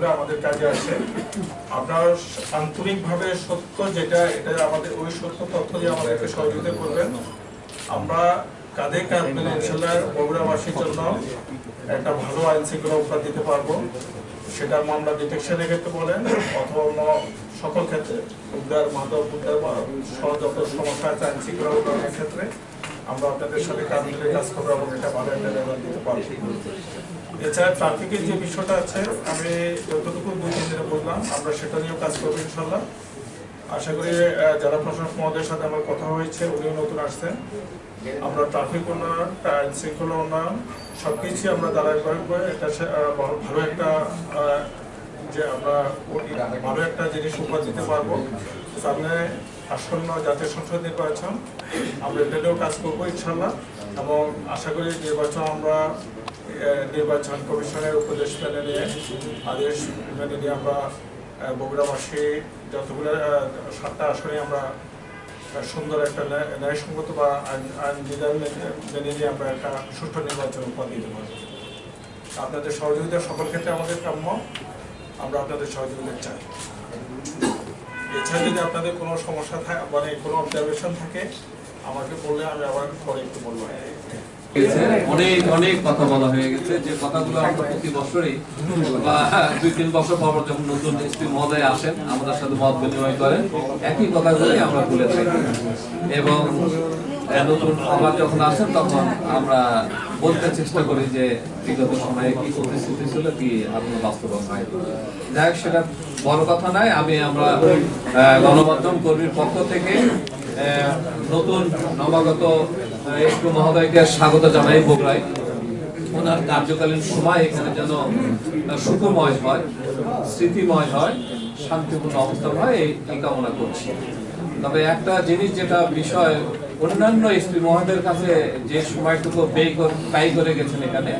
তথ্যগুলো আমাদের কাজে আসে। আপনারা আন্তরিকভাবে সত্য যেটা, এটা আমাদের, ওই সত্য তথ্য দিয়ে আমাদেরকে সহযোগিতা করবেন। আমরা কাঁধে কাঁধ ইনশাল্লাহ বগুড়াবাসীর জন্য একটা ভালো আইন শৃঙ্খলা উপহার দিতে পারব। সেটা মামলা ডিটেকশনের ক্ষেত্রে বলেন, অথবা অন্য সকল ক্ষেত্রে। উদ্ধার, মাদক উদ্ধার বা সহ যত সমস্যা আছে, আইন শৃঙ্খলা উন্নয়নের ক্ষেত্রে। আমরা আপনাদের সাথে কাজ মিলে কাজ করব এবং এটা ভালো একটা রেজাল্ট দিতে পারব। এছাড়া ট্রাফিকের যে বিষয়টা আছে, আমি যতটুকু দুই তিন দিনে বললাম, আমরা সেটা নিয়েও কাজ করব ইনশাল্লাহ আশা করি জেলা প্রশাসক মহোদয়ের সাথে আমার কথা হয়েছে, উনিও নতুন আসছেন। আমরা ট্রাফিক উন্নয়ন, আইন শৃঙ্খলা উন্নয়ন সবকিছু আমরা ধারাবাহিক করে এটা ভালো একটা যে আমরা ভালো একটা জিনিস উপহার দিতে পারব। সামনে আসন্ন জাতীয় সংসদ নির্বাচন, আমরা এটা নিয়েও কাজ করব ইনশাল্লাহ এবং আশা করি নির্বাচন আমরা নির্বাচন কমিশনের উপদেশ নিয়ে আদেশ মেনে নিয়ে আমরা বগুড়াবাসী যতগুলো সাতটা আসনে আমরা সুন্দর একটা ন্যায়- ন্যায়সঙ্গত বা আইন- বিধান মেনে- নিয়ে আমরা একটা সুষ্ঠু নির্বাচন উপহার দিতে পারব আপনাদের সহযোগিতা সকল ক্ষেত্রে আমাদের কাম্য, আমরা আপনাদের সহযোগিতা চাই এছাড়া যদি আপনাদের কোনো সমস্যা থাকে মানে কোনো অবজারভেশন থাকে, আমাকে বললে আমি আবার পরে একটু বলব। অনেক অনেক কথা বলা হয়ে গেছে। যে কথাগুলো আমরা প্রতি বছরই বা দুই, তিন বছর পর যখন নতুন এসপি মহোদয় আসেন, আমাদের সাথে মত বিনিময় করেন, একই কথাগুলোই আমরা থাকি। এবং নতুন আবার যখন আসেন, তখন আমরা বলতে চেষ্টা করি যে বিগত সময়ে কি প্রতিশ্রুতি ছিল, কি আপনার বাস্তবায়ন হয়। যাই হোক, সেটা বড় কথা নয়। আমি আমরা গণমাধ্যম কর্মীর পক্ষ থেকে নতুন নবাগত একটু মহোদয়কে স্বাগত জানাই বগুড়ায়। ওনার কার্যকালীন সময় এখানে যেন সুখময় হয়, স্মৃতিময় হয়, শান্তিপূর্ণ অবস্থান হয় এই কামনা করছি। তবে একটা জিনিস যেটা বিষয়, অন্যান্য এসপি মহোদয়ের কাছে যে সময়টুকু ব্যয় করে ব্যয় করে গেছেন এখানে,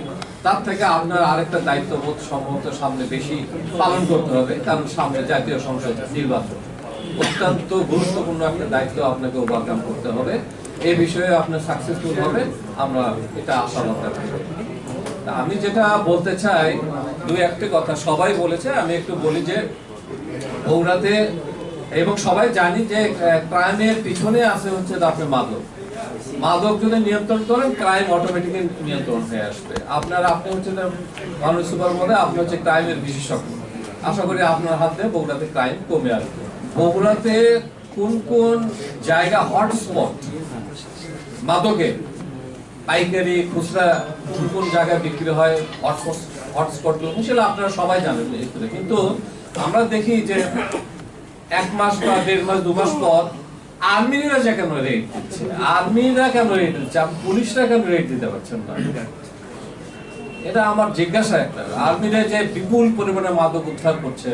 তার থেকে আপনার আরেকটা দায়িত্ববোধ সম্ভবত সামনে বেশি পালন করতে হবে, কারণ সামনে জাতীয় সংসদ নির্বাচন। অত্যন্ত গুরুত্বপূর্ণ একটা দায়িত্ব আপনাকে ওভারকাম করতে হবে। এই বিষয়ে আপনার সাকসেসফুল হবে, আমরা এটা আশাবাদ রাখি। তা আমি যেটা বলতে চাই দুই একটা কথা সবাই বলেছে, আমি একটু বলি যে বগুড়াতে এবং সবাই জানি যে ক্রাইমের পিছনে আছে হচ্ছে আপনি মাদক। মাদক যদি নিয়ন্ত্রণ করেন, ক্রাইম অটোমেটিক্যালি নিয়ন্ত্রণ হয়ে আসবে। আপনার, আপনি হচ্ছে মানুষ সুপার মধ্যে আপনি হচ্ছে ক্রাইমের বিশেষজ্ঞ। আশা করি আপনার হাতে বগুড়াতে ক্রাইম কমে আসবে। বগুড়াতে কোন কোন জায়গা হটস্পট মাদকে, পাইকারি, খুচরা, কোন কোন জায়গায় বিক্রি হয় হটস্পট হটস্পট সেটা আপনারা সবাই জানেন কিন্তু আমরা দেখি যে এক মাস বা দেড় মাস, দু মাস পর আর্মিরা যে কেন রেট দিচ্ছে? আর্মিরা কেন রেট দিচ্ছে? পুলিশরা কেন রেট দিতে পারছেন না? এটা আমার জিজ্ঞাসা একটা। আর্মিরা যে বিপুল পরিমাণে মাদক উদ্ধার করছে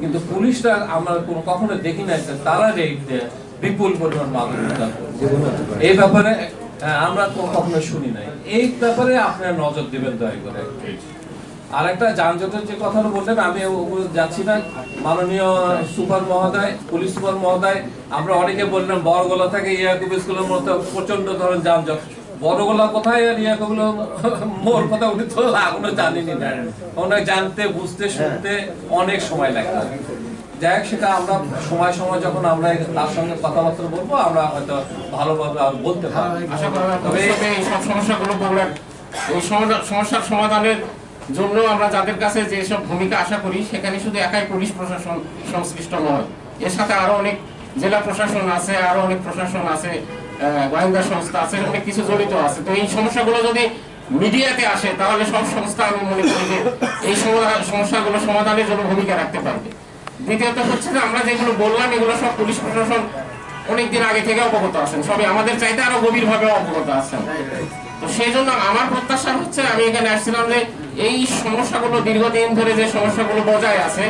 কিন্তু পুলিশরা আমরা কোনো কখনো দেখি না যে তারা রেট দেয় বিপুল পরিমাণ মাদক এই ব্যাপারে হ্যাঁ, আমরা কখনো শুনি নাই। এই ব্যাপারে আপনারা নজর দিবেন দয়া করে। আর একটা যানজটের যে কথাটা বললেন আমি যাচ্ছি না। মাননীয় সুপার মহোদয় পুলিশ সুপার মহোদয় আমরা অনেকে বললাম বড়গোলা থেকে ইয়াকুব স্কুলের মতো প্রচণ্ড ধরনের যানজট বড়গোলা কোথায় আর ইয়াকুবগুলো মোর কথা উনি তো এখনও জানিনি না। ওনাকে জানতে বুঝতে শুনতে অনেক সময় লাগে যাই হোক সেটা আমরা সময় সময় যখন আমরা তার সঙ্গে কথাবার্তা বলব আমরা হয়তো ভালোভাবে আর বলতে পারব। যায় তবে এই সব সমস্যাগুলো বগুড়ার এই সমস্যার সমাধানের জন্য আমরা যাদের কাছে যেসব ভূমিকা আশা করি সেখানে শুধু একাই পুলিশ প্রশাসন সংশ্লিষ্ট নয়। এর সাথে আরও অনেক জেলা প্রশাসন আছে আরও অনেক প্রশাসন আছে গোয়েন্দা সংস্থা আছে, অনেক কিছু জড়িত আছে। তো এই সমস্যাগুলো যদি মিডিয়াতে আসে, তাহলে সব সংস্থা আমি মনে করি যে এই সমস্যাগুলো সমাধানের জন্য ভূমিকা রাখতে পারবে। দ্বিতীয়ত হচ্ছে যে আমরা যেগুলো বললাম, এগুলো সব পুলিশ প্রশাসন অনেকদিন আগে থেকে অবগত আছেন। সবে আমাদের চাইতে আরও গভীরভাবে অবগত আছেন। তো সেই জন্য আমার প্রত্যাশা হচ্ছে, আমি এখানে আসছিলাম যে এই সমস্যাগুলো দীর্ঘদিন ধরে যে সমস্যাগুলো বজায় আছে,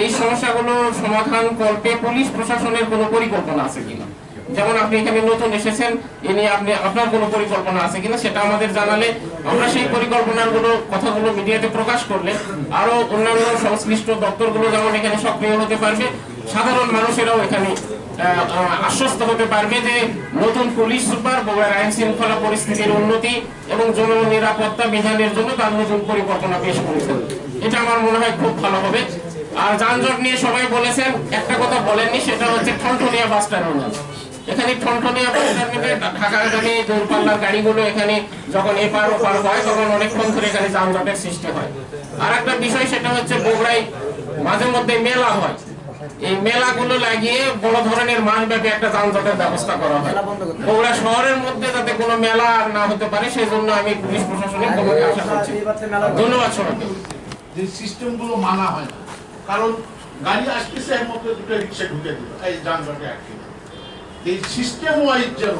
এই সমস্যাগুলো সমাধান করতে পুলিশ প্রশাসনের কোনো পরিকল্পনা আছে কিনা। যেমন আপনি এখানে নতুন এসেছেন, এ নিয়ে আপনি, আপনার কোনো পরিকল্পনা আছে কিনা সেটা আমাদের জানালে আমরা সেই পরিকল্পনারগুলো কথাগুলো মিডিয়াতে প্রকাশ করলে আরও অন্যান্য সংশ্লিষ্ট দপ্তরগুলো যেমন এখানে সক্রিয় হতে পারবে, সাধারণ মানুষেরাও এখানে আশ্বস্ত হতে পারবে যে নতুন পুলিশ সুপার বগুড়ার আইন শৃঙ্খলা পরিস্থিতির উন্নতি এবং জন নিরাপত্তা বিধানের জন্য তার নতুন পরিকল্পনা পেশ করেছেন এটা আমার মনে হয় খুব ভালো হবে। আর যানজট নিয়ে সবাই বলেছেন, একটা কথা বলেননি, সেটা হচ্ছে ঠনঠনিয়া বাস টার্মিনাল। এখানে ঠনঠনিয়া বাস টার্মিনালে ঢাকাগামী দূরপাল্লার গাড়িগুলো এখানে যখন এপার ওপার হয়, তখন অনেকক্ষণ ধরে এখানে যানজটের সৃষ্টি হয়। আর একটা বিষয় সেটা হচ্ছে বগুড়ায় মাঝে মধ্যে মেলা হয়। এই মেলাগুলো লাগিয়ে বড় ধরনের মাসব্যাপী একটা যানজটের ব্যবস্থা করা হয়। বগুড়া শহরের মধ্যে যাতে কোনো মেলা আর না হতে পারে সেই জন্য আমি পুলিশ প্রশাসনিক কমিটি আশা করছি। ধন্যবাদ সবাইকে। যে সিস্টেমগুলো মানা হয় না, কারণ গাড়ি আসতেছে এর মধ্যে দুটো রিক্সা ঢুকে দিল, এই যানজটে আটকে। এই সিস্টেম ওয়াইজ যেন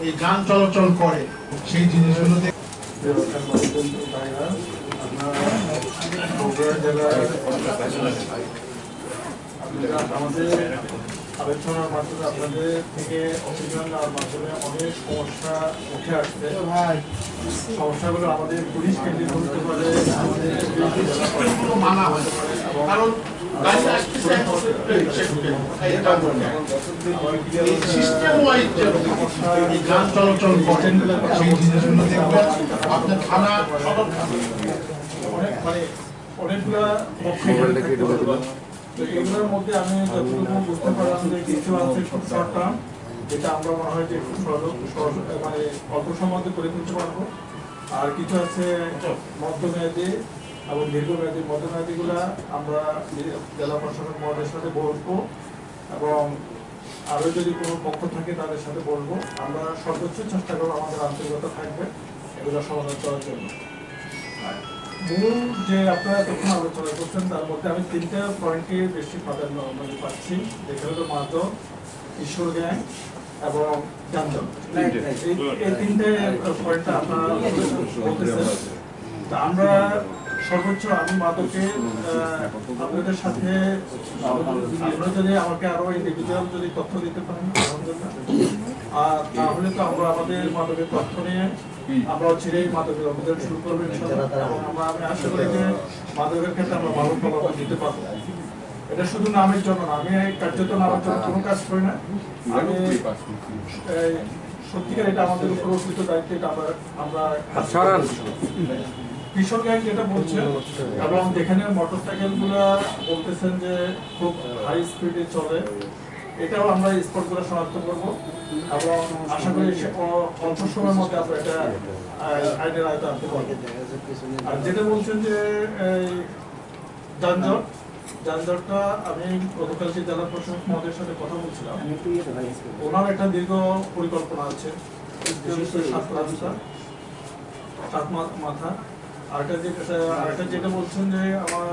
এই যান চলাচল করে সেই জিনিসগুলো দেখ- আপনারা আমাদের আলোচনার মাধ্যমে আপনাদের থেকে অভিযান মাধ্যমে অনেক সমস্যা উঠে আসছে সমস্যাগুলো আমাদের পুলিশ হতে পারে আমাদের মানা হয় কারণ এগুলোর মধ্যে আমি যতটুকু বুঝতে পারলাম যে কিছু আছে শর্ট টার্ম যেটা আমরা মনে হয় যে সহজ- মানে অল্প সময়ের করে তুলতে পারব আর কিছু আছে মধ্যমেয়াদী এবং দীর্ঘমেয়াদী মধ্যমেয়াদীগুলা আমরা জেলা প্রশাসক মহোদয়ের সাথে বলব এবং আরও যদি কোনো পক্ষ থাকে তাদের সাথে বলব। আমরা সর্বোচ্চ চেষ্টা করব আমাদের আন্তরিকতা থাকবে এগুলো সমাধান করার জন্য। মূল যে আপনারা তখন আলোচনা করছেন তার মধ্যে আমি তিনটা পয়েন্টে বেশি প্রাধান্য মানে পাচ্ছি। যেখানে তো মাদক কিশোর গ্যাং এবং যানজট। এই- তিনটে পয়েন্টটা আপনারা বলতেছেন। তা আমরা সর্বোচ্চ আমি মাদকে আপনাদের সাথে, আপনারা যদি আমাকে আরও ইন্ডিভিজুয়াল যদি তথ্য দিতে পারেন আর তাহলে তো আমরা আমাদের মাদকের তথ্য নিয়ে আমরা ছেড়ে মাদকের অভিযান শুরু করব আমরা, আমি আশা করি যে মাদকের ক্ষেত্রে আমরা ভালো ফলাফল দিতে পারব। এটা শুধু নামের জন্য না, আমি কার্যত নামের জন্য কোনো কাজ করি না। আমি সত্যিকার এটা আমাদের উপর দায়িত্ব, এটা আমরা আমরা গ্যাং যেটা বলছেন, এবং বলতেছেন যে খুব হাই স্পিডে চলে, এটাও আমরা স্পট করে শনাক্ত করব, এবং আশা করি অল্প সময়ের মধ্যে আমরা এটা আইনের আনতে আর যেটা বলছেন যে যানজট, যানজটটা আমি গতকালকে জেলা প্রশাসক মহোদয়ের সাথে কথা বলছিলাম। ওনার একটা দীর্ঘ পরিকল্পনা আছে সাত সাত মাথা। আরেকটা যেটা আরেকটা যেটা বলছেন যে আমার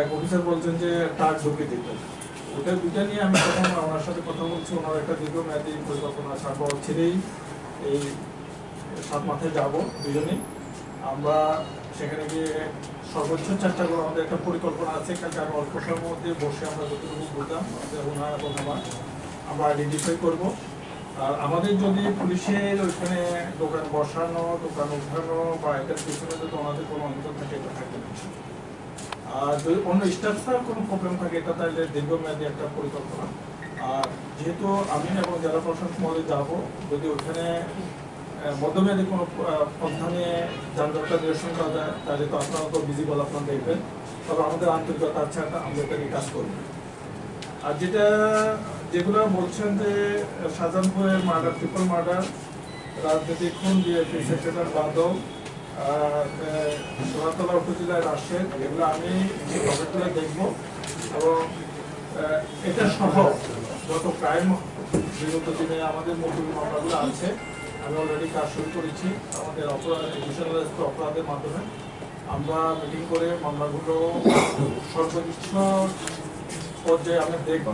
এক অফিসার বলছেন যে টাক ঢুকে দিতে ওটা দুটা নিয়ে আমি তখন ওনার সাথে কথা বলছি, ওনার একটা দীর্ঘমেয়াদী পরিকল্পনা আমরা ছেড়েই এই সাত মাথায় যাব দুজনেই। আমরা সেখানে গিয়ে সর্বোচ্চ চেষ্টা করব। আমাদের একটা পরিকল্পনা আছে আমি অল্প সময়ের মধ্যে বসে আমরা যতটুকু বুঝলাম, আমাদের ওনার এবং আমার, আমরা আইডেন্টিফাই করব। আর আমাদের যদি পুলিশের ওইখানে দোকান বসানো, দোকান উঠানো বা এটার পিছনে যদি ওনাদের কোনো অন্তর থাকে, এটা থাকবে আর যদি অন্য স্টাফের কোনো প্রবলেম থাকে, এটা তাহলে দীর্ঘমেয়াদী একটা পরিকল্পনা। আর যেহেতু আমি এবং জেলা প্রশাসক মহলে যাব, যদি ওইখানে মধ্যমেয়াদী কোনো পন্থা নিয়ে যানজটটা নিরসন করা যায়, তাহলে তো আপনারা তো বিজি ভিজিবল আপনারা দেখবেন। তবে আমাদের আন্তরিকতা আছে, আমরা এটাকে কাজ করব। আর যেটা যেগুলো বলছেন যে শাহজাহানপুরের মার্ডার ট্রিপল মার্ডার রাজনৈতিক খুন বিএনপি সেক্রেটারি বাদল সোনাতলা উপজেলায় রাশেদ, এগুলো আমি খবরগুলো দেখব এবং এটা সহ যত ক্রাইম বিগত দিনে আমাদের মজুরি মামলাগুলো আছে। আমি অলরেডি কাজ শুরু করেছি আমাদের অপরাধ অপরাধের মাধ্যমে। আমরা মিটিং করে মামলাগুলো সর্বোচ্চ পর্যায়ে আমরা দেখব।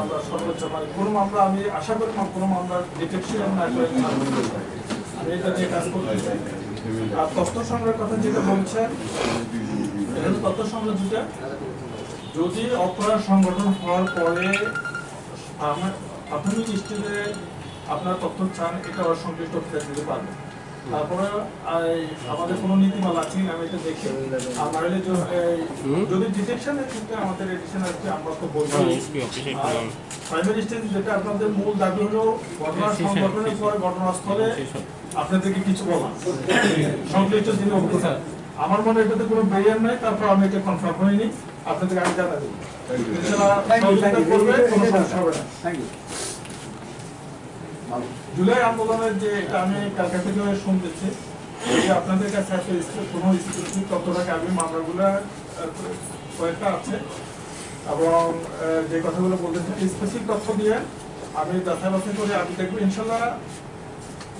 আমরা সর্বোচ্চ মানে কোনো মামলা আমি আশা করি না কোনো মামলা ডিটেকশন না করে আমি এটা নিয়ে কাজ করতে চাই। আর তথ্য সংগ্রহের কথা যেটা বলছেন তথ্য সংগ্রহ যদি অপরাধ সংগঠন হওয়ার পরে আমার প্রাথমিক দৃষ্টিতে আপনার তথ্য চান এটা সংশ্লিষ্ট অফিসার দিতে পারবে। তারপরে আমাদের কোনো নীতিমালা আছে আমি এটা দেখি। আর নাহলে যদি ডিটেকশনের ক্ষেত্রে আমাদের এডিশন আছে আমরা তো বলব। প্রাইমারি স্টেজ যেটা আপনাদের মূল দাবি হলো ঘটনা সংগঠনের পরে ঘটনাস্থলে আপনাদেরকে কিছু বলা। সংশ্লিষ্ট যিনি অফিসার আমার মনে হয় এটাতে কোনো ব্যারিয়ার নাই তারপর আমি এটা কনফার্ম হয়নি আপনাদের আমি জানা দিই। ইনশাআল্লাহ করবে কোনো সমস্যা হবে না। জুলাই আন্দোলনের যে এটা আমি কালকা থেকে শুনতেছি যে আপনাদের কাছে স্পে- কোনো স্পেসিফিক তথ্য থাকে আমি মামলাগুলো কয়েকটা আছে? এবং যে কথাগুলো বলতেছি স্পেসিফিক তথ্য দিয়ে আমি যাচাই করে আমি দেখব, ইনশাল্লাহ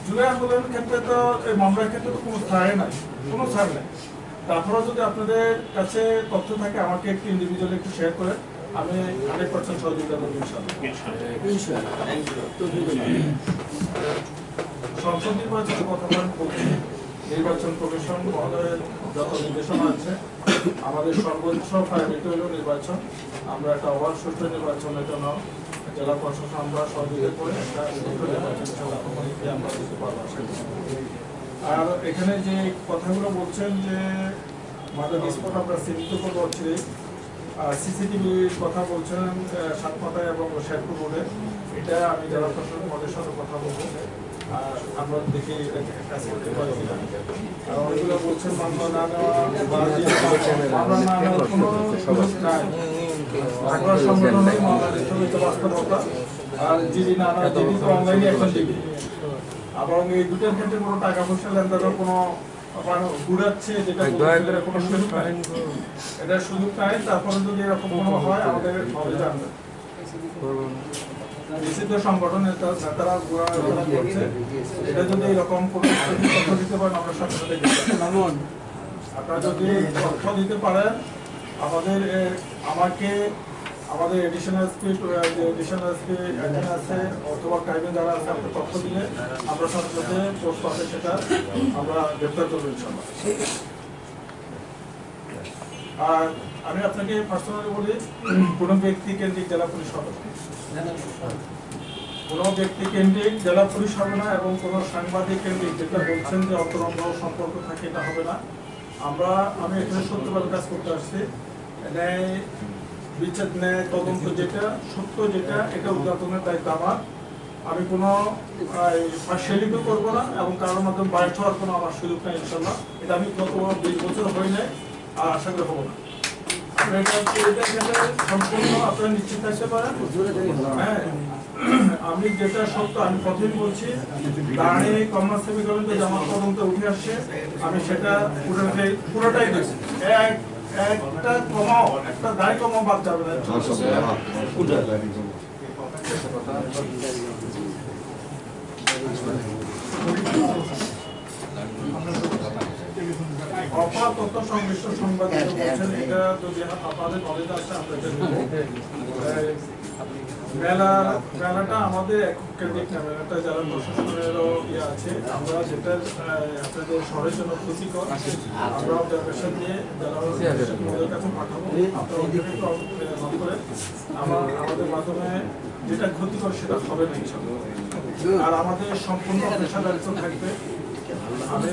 জুলাই আন্দোলনের ক্ষেত্রে তো, এই মামলার ক্ষেত্রে তো কোনো ছাড়ে নাই, কোনো ছাড় নেই। তারপরেও যদি আপনাদের কাছে তথ্য থাকে, আমাকে একটু ইন্ডিভিজুয়ালি একটু শেয়ার করে আমি হান্ড্রেড পার্সেন্ট সহযোগিতা করব সংসদ নির্বাচনের কথা নির্বাচন কমিশন, মহোদয়ের যত নির্দেশনা আছে, আমাদের সর্বোচ্চ প্রায়োরিটি হলো নির্বাচন। আমরা একটা অবাধ সুষ্ঠু নির্বাচনের জন্য জেলা প্রশাসন, আমরা সহযোগিতা করে একটা নির্বাচন আমরা দিতে পারব আর এখানে যে কথাগুলো বলছেন যে মাদক স্পট আমরা সীমিত করব সিসিটিভির কথা বলছেন আহ, এবং শেরপুর রোডে। এটা আমি জেলা প্রশাসন মদের সাথে কথা বলব। আমরা দেখি কাজ করতে বলছেন না আর এবং এই দুটোর ক্ষেত্রে কোনো টাকা পয়সা লেনদেনের কোনো ঘুরাচ্ছে যেটা বলছে, কোনো সুযোগ নাই এটা সুযোগ নাই তারপরে যদি এরকম কোনো হয় আমাদের হবে জানবে নিষিদ্ধ সংগঠনের তা- করছে। এটা যদি এরকম কোনো তথ্য দিতে পারেন আমরা। আপনারা যদি তথ্য দিতে পারেন আমাদের আমাকে আমাদের এডিশনাল এসপি যে এডিশনাল এসপি এখানে আছে অথবা ক্রাইমে যারা আছে আপনার তথ্য দিলে আমরা সাথে সাথে পোস্ট অফিসে সেটা আমরা গ্রেপ্তার করব ইনশাল্লাহ আর আমি আপনাকে পার্সোনালি বলি, কোনো ব্যক্তি কেন্দ্রিক জেলা পুলিশ হবে কোনো ব্যক্তি কেন্দ্রিক জেলা পুলিশ হবে না এবং কোনো সাংবাদিক কেন্দ্রিক যেটা বলছেন যে অন্তরঙ্গ সম্পর্ক থাকে এটা হবে না। আমরা, আমি এখানে সত্যভাবে কাজ করতে আসছি। বিচার ন্যায় তদন্ত যেটা, সত্য যেটা, এটা উদ্ঘাটনের দায়িত্ব আমার। আমি কোনো করব না এবং কারোর মাধ্যমে বাইর হওয়ার কোনো আমার সুযোগ নেই ইনশাল্লাহ এটা আমি গত বিশ বছর হই নাই, আর আশা করি হব না। সম্পূর্ণ আপনারা নিশ্চিত থাকতে পারেন? হ্যাঁ। আমি যেটা সত্য, আমি প্রথমে বলছি কমার্স জামাত তদন্ত উঠে আসছে। আমি সেটা পুরোটাই পুরোটাই এক একটা কমাও একটা দাড়ি কমাও বাদ যাবে না। অপা সংশ্লিষ্ট সংবাদ এটা যদি আপনাদের নলেজ আছে। এই মেলা, মেলাটা আমাদের একক না মেলাটা যারা প্রশাসনেরও ইয়ে আছে, আমরা যেটা আপনাদের শহরের জন্য ক্ষতিকর আমরা অবজারভেশন দিয়ে যারা ওদের কাছে পাঠাবো আপনারা ওদের একটু করে আমার, আমাদের মাধ্যমে যেটা ক্ষতিকর সেটা হবে না। আর আমাদের সম্পূর্ণ পেশাদারিত্ব থাকবে আমি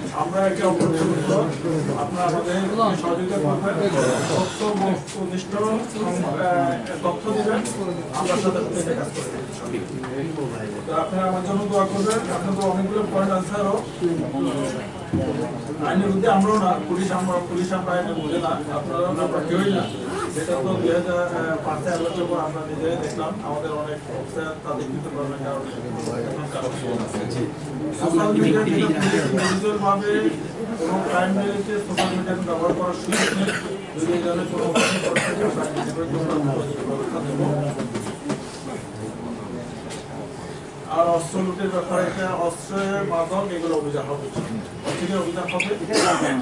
আমরা একে বলব আপনারা আমাদের সহযোগিতা করবেন। বস্তুনিষ্ঠ আহ, তথ্য দিবেন। আমরা সাথে সাথে কাজ করব। তো আপনারা আমার জন্য দোয়া করবেন। আপনাদের অনেকগুলো পয়েন্ট আরও। আইনের মধ্যে আমরাও না পুলিশ আমরা পুলিশ আমরা আইনের মধ্যে না। আপনারা আমরা কেউই না। সেটা তো দুই হাজার পাঁচে আলোচনা করে আমরা নিজেরাই দেখলাম। আমাদের অনেক অফিসার তাদের কিন্তু প্রবলেমের কারণে সোশ্যাল মিডিয়া ভাবে কোনো ক্রাইম রিলেটেড সোশ্যাল মিডিয়া ব্যবহার করার সুযোগ নেই। যদি এই ধরনের কোনো অভিযোগ করে থাকে, আমরা নিজেদের জন্য ব্যবস্থা দেবো আর অস্ত্র লুটের ব্যাপারে এটা অস্ত্রের মাদক এগুলো অভিযান হবে। অচিরে অভিযান হবে।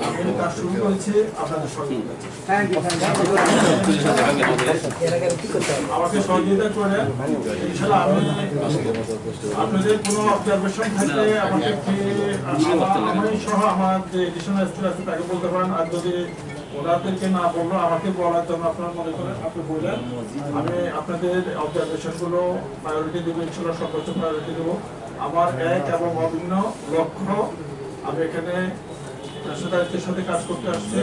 আমি কাজ শুরু করেছি আপনাদের সহযোগিতা আমাকে সহযোগিতা করে ইনশাল্লাহ আমি আপনাদের কোনো অবজারভেশন থাকলে আমাকে আমি সহ আমার যে এডিশনাল স্কুল আছে তাকে বলতে পারেন আর যদি ওনাদেরকে না বলল, আমাকে বলার জন্য আপনারা মনে করেন, আপনি বললেন, আমি আপনাদের অবজারভেশনগুলো প্রায়োরিটি দেবো, ইনশাল্লাহ সর্বোচ্চ প্রায়োরিটি দেবো। আমার এক এবং অভিন্ন লক্ষ্য, আমি এখানে পেশাদারিত্বের সাথে কাজ করতে আসছি।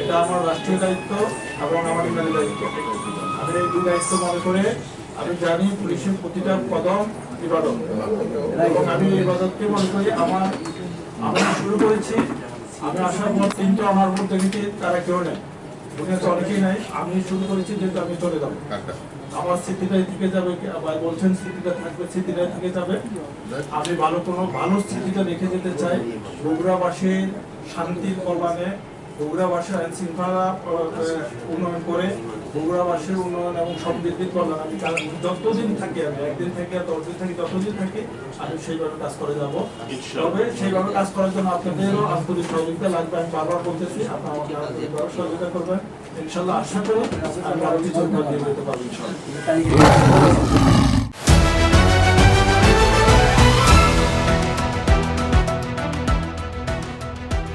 এটা আমার রাষ্ট্রীয় দায়িত্ব এবং আমার ইমানি দায়িত্ব। আমি এই দুই দায়িত্ব মনে করে আমি জানি পুলিশের প্রতিটা কদম ইবাদত। এবং আমি এই ইবাদতকে মনে করি আমার, আমি শুরু করেছি আমি আসার পর কিন্তু আমার মধ্যে দেখেছি তারা কেউ নেই। দুনিয়াতে অনেকেই নাই। আমি শুরু করেছি যেহেতু আমি চলে যাব। আমার স্মৃতিটাই থেকে যাবে আবার বলছেন স্মৃতিটা থাকবে স্মৃতিটাই থেকে যাবে। আমি ভালো কোনো ভালো স্মৃতিটা রেখে যেতে চাই। বগুড়াবাসীর শান্তির কল্যাণে বগুড়াবাসীর আইন শৃঙ্খলা উন্নয়ন করে বগুড়াবাসীর উন্নয়ন এবং সমৃদ্ধির কল্যাণ আমি যতদিন থাকি আমি একদিন থেকে আর দশ দিন থাকি যতদিন থাকি আমি সেইভাবে কাজ করে যাব। তবে সেইভাবে কাজ করার জন্য আপনাদেরও আন্তরিক সহযোগিতা লাগবে আমি বারবার বলতেছি আপনারা আমাকে আন্তরিকভাবে সহযোগিতা করবেন। ইনশাল্লাহ আশা করি আমি আরও কিছু দিতে পারব ইনশাল্লাহ।